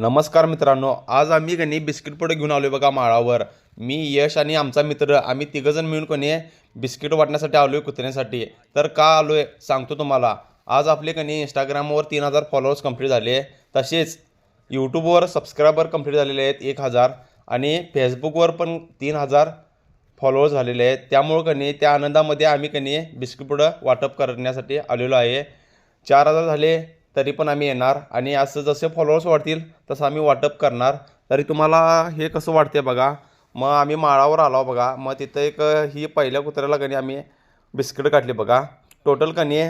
नमस्कार मित्रांनो आज आम्ही कणी बिस्किट पुढे घेऊन आलो बघा माळावर. मी यश आणि आमचा मित्र आम्ही तिघंजण मिळून कोणी बिस्किट वाटण्यासाठी आलो आहे कुत्र्यांसाठी. तर का आलो आहे सांगतो तुम्हाला. आज आपले कणी इंस्टाग्रामवर तीन हजार फॉलोअर्स कंप्लीट झाले. तसेच यूट्यूबवर सबस्क्रायबर कंप्लीट झालेले आहेत एक हजार आणि फेसबुकवर पण तीन हजार फॉलोअर्स झालेले आहेत. त्यामुळं कणी त्या आनंदामध्ये आम्ही कणी बिस्किट पुढं वाटप करण्यासाठी आलेलो आहे. चार हजार झाले. तरी पण आम्ही येणार. आणि असं जसे फॉलोअर्स वाढतील तसं आम्ही वाटप करणार. तरी तुम्हाला हे कसं वाटते बघा. मग आम्ही माळावर आलो बघा. मग तिथं एक ही पहिल्या कुत्र्याला कणी आम्ही बिस्किट काढली बघा. टोटल कणी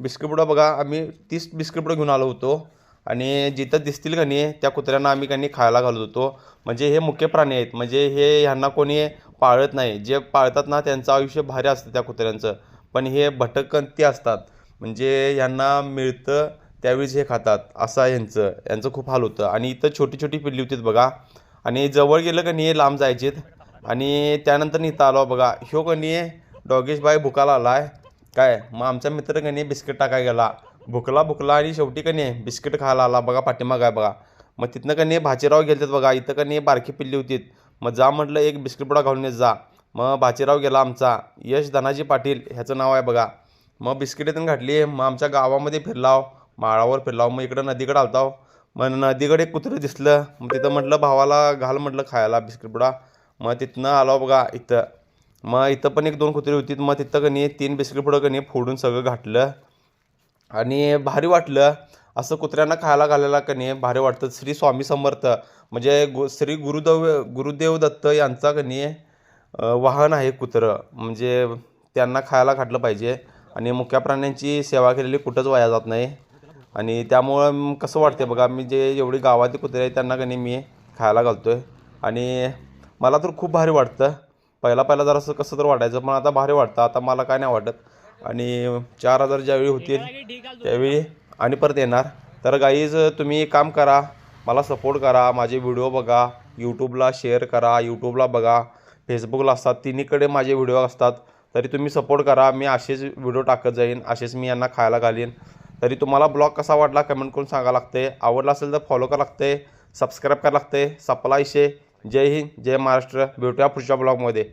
बिस्किट पुढं बघा आम्ही तीस बिस्किट पुढं घेऊन आलो होतो. आणि जिथं दिसतील कणी त्या कुत्र्यांना आम्ही कणी खायला घालत होतो. म्हणजे हे मुख्य प्राणी आहेत. म्हणजे हे ह्यांना कोणी पाळत नाही. जे पाळतात ना त्यांचं आयुष्य भारी असतं त्या कुत्र्यांचं. पण हे भटकंती असतात. म्हणजे यांना मिळतं त्यावेळीच हे खातात. असं यांचं. यांचं खूप हाल होतं. आणि इथं छोटी छोटी पिल्ली होतीत बघा. आणि जवळ गेलं का नाही लांब जायचेत. आणि त्यानंतर इथं आलो बघा. ह्यो कणी डॉगेश बाय भुकाला आला आहे काय? मग आमचा मित्र कणी बिस्किट टाकाय गेला. भुकला भुकला आणि शेवटी कणी बिस्किट खायला आला. बघा पाठीमाग आहे बघा. मग तिथनं कणी भाचीराव गेलतात बघा. इथं कणी बारकी पिल्ली होतीत. मग जा म्हटलं एक बिस्किट पुडा घालून ये जा. मग भाचीराव गेला आमचा. यश धनाजी पाटील ह्याचं नाव आहे बघा. मग बिस्किट इथून घातली. मग आमच्या गावामध्ये फिरलाव माळावर फिरलाव मग इकडं नदीकडे आलताव. मग नदीकडे एक कुत्रं दिसलं. मग तिथं म्हटलं भावाला घाल म्हटलं खायला बिस्किट पुडा. मग तिथनं आलो बघा इथं. मग इथं पण एक दोन कुत्री होती. मग तिथं कणी तीन बिस्किट पुडं कणी फोडून सगळं घातलं. आणि भारी वाटलं. असं कुत्र्यांना खायला घालायला कणी भारी वाटतं. श्री स्वामी समर्थ म्हणजे गु श्री गुरुदेव गुरुदेव दत्त यांचा कणी वाहन आहे कुत्रं. म्हणजे त्यांना खायला घातलं पाहिजे. आणि मुख्या प्राण्यांची सेवा केलेली कुठंच वाया जात नाही. आणि त्यामुळं कसं वाटते बघा मी जे एवढी गावातली कुत्रे आहेत त्यांना कणी मी खायला घालतो आहे आणि मला तर खूप भारी वाटतं. पहिला पहिला जरासं कसं तर वाटायचं पण आता भारी वाटतं. आता मला काय नाही वाटत. आणि चार हजार ज्यावेळी होतील त्यावेळी आणि परत येणार. तर गाईज तुम्ही एक काम करा मला सपोर्ट करा माझे व्हिडिओ बघा यूट्यूबला शेअर करा यूट्यूबला बघा फेसबुकला असतात तिन्हीकडे माझे व्हिडिओ असतात. तरी तुम्ही सपोर्ट करा मी असेच व्हिडिओ टाकत जाईन असेच मी यांना खायला घालीन. तरी तुम्हाला ब्लॉग कसा वाटला कमेंट करून सांगा लागते. आवडला असेल तर फॉलो करा लागते. सबस्क्राईब करा लागते. सपला इशे. जय हिंद. जय महाराष्ट्र. भेटूया पुढच्या ब्लॉगमध्ये.